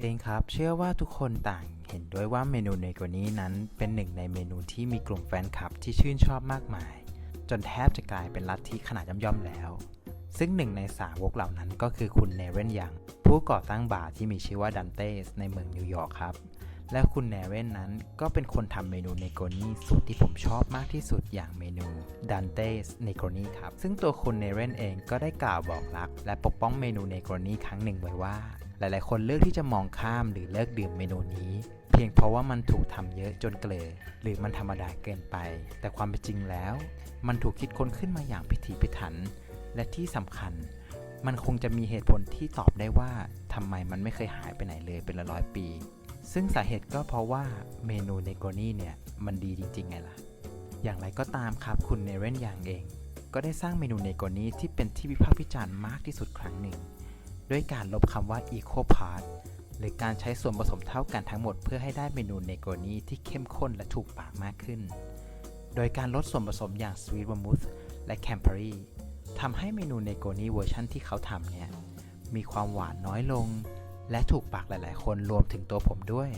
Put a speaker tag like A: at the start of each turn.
A: เองครับ เชื่อว่าทุกคนต่างเห็นด้วยว่าเมนูเนโกนี้นั้น เป็นหนึ่งในเมนูที่มีกลุ่มแฟนคลับที่ชื่นชอบมากมาย จนแทบจะกลายเป็นลัทธิขนาดย่อมๆแล้ว ซึ่งหนึ่งในสาวกเหล่านั้นก็คือคุณเนเรนยังผู้ก่อตั้งบาร์ที่มีชื่อว่าดันเตสในเมืองนิวยอร์กครับและคุณเนเรนนั้นก็เป็นคนทำเมนูเนโกนี่สูตรที่ผมชอบมากที่สุดอย่างเมนูดันเตสเนโกนี่ครับ ซึ่งตัวคุณเนเรนเองก็ได้กล่าวบอกรัก และปกป้องเมนูเนโกนี่ครั้งหนึ่งไว้ว่า หลายๆ คนเลือกที่จะมองข้ามหรือเลิกดื่มเมนูนี้ เพียงเพราะว่ามันถูกทำเยอะจนเกลอหรือมันธรรมดาเกินไป แต่ความเป็นจริงแล้ว มันถูกคิดค้นขึ้นมาอย่างพิถีพิถัน และที่สำคัญ มันคงจะมีเหตุผลที่ตอบได้ว่าทำไมมันไม่เคยหายไปไหนเลยเป็นร้อยปี ซึ่งสาเหตุก็เพราะว่าเมนูเนโกนี่เนี่ยมันดีจริงๆไงล่ะ อย่างไรก็ตามครับคุณเนเรนยางเอง ก็ได้สร้างเมนูเนโกนี่ที่เป็นที่วิพากษ์วิจารณ์มากที่สุดครั้งหนึ่ง ด้วยการลบคำว่า equal part หรือการใช้ส่วนผสมเท่ากันทั้งหมดเพื่อให้ได้เมนูเนโกนีที่เข้มข้นและถูกปากมากขึ้น โดยการลดส่วนผสมอย่าง sweet vermouth และ Campari ทำให้เมนูเนโกนีเวอร์ชั่นที่เขาทำเนี่ย มีความหวานน้อยลง และถูกปากหลายๆ คนรวมถึงตัวผมด้วย